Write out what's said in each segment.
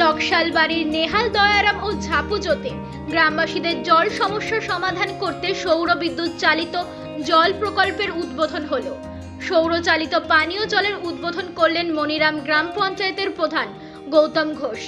নকশালবাড়ির নেহাল দয়ারাম ও ঝাপুজোতে গ্রামবাসীদের জল সমস্যার সমাধান করতে সৌর বিদ্যুৎ চালিত জল প্রকল্পের উদ্বোধন হলো। সৌরচালিত পানীয় জলের উদ্বোধন করলেন মনিরাম গ্রাম পঞ্চায়েতের প্রধান গৌতম ঘোষ।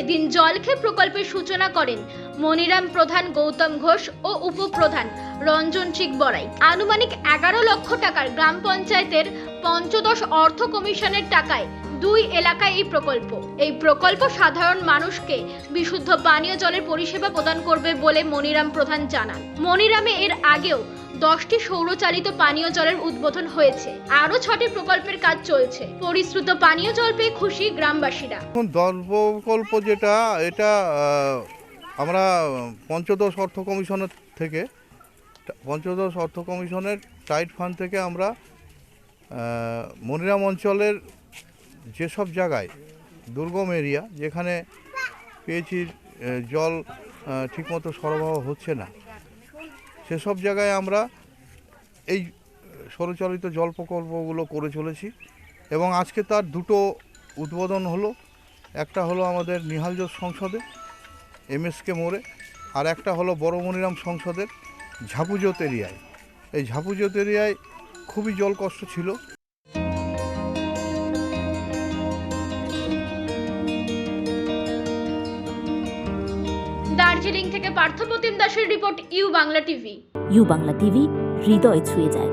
এদিন জলখে প্রকল্পের সূচনা করেন মনিরাম প্রধান গৌতম ঘোষ ও উপপ্রধান রঞ্জন বড়াই। আনুমানিক এগারো লক্ষ টাকার গ্রাম পঞ্চায়েতের পঞ্চদশ অর্থ কমিশনের টাকায় দুই এলাকায় এই প্রকল্প। এই প্রকল্প সাধারণ মানুষকে বিশুদ্ধ পানীয় জলের পরিষেবা প্রদান করবে বলে মনিরাম প্রধান জানান। মনিরামে এর আগেও দশটি সৌরচালিত পানীয় জলের উদ্বোধন হয়েছে। আরও ছটি প্রকল্পের কাজ চলছে। পরিশ্রুত পানীয় জল পেয়ে খুশি গ্রামবাসীরা। দল প্রকল্প যেটা, এটা আমরা পঞ্চদশ অর্থ কমিশনের থেকে, পঞ্চদশ অর্থ কমিশনের টাইট ফান্ড থেকে আমরা মনিরাম অঞ্চলের যেসব জায়গায় দুর্গম এরিয়া, যেখানে পেয়েছির জল ঠিকমতো সরবরাহ হচ্ছে না, সেসব জায়গায় আমরা এই সৌরচালিত জল প্রকল্পগুলো করে চলেছি এবং আজকে তার দুটো উদ্বোধন হলো। একটা হলো আমাদের নিহালজোর সংসদে, এমএসকে মোড়ে, আর একটা হলো বড় মনিরাম সংসদের ঝাপুজোত এরিয়ায়। এই ঝাপুজোত এরিয়ায় খুবই জল কষ্ট ছিল। দার্জিলিং থেকে পার্থপ্রতিম দাসের report U Bangla TV. U Bangla TV হৃদয় ছুঁয়ে যায়।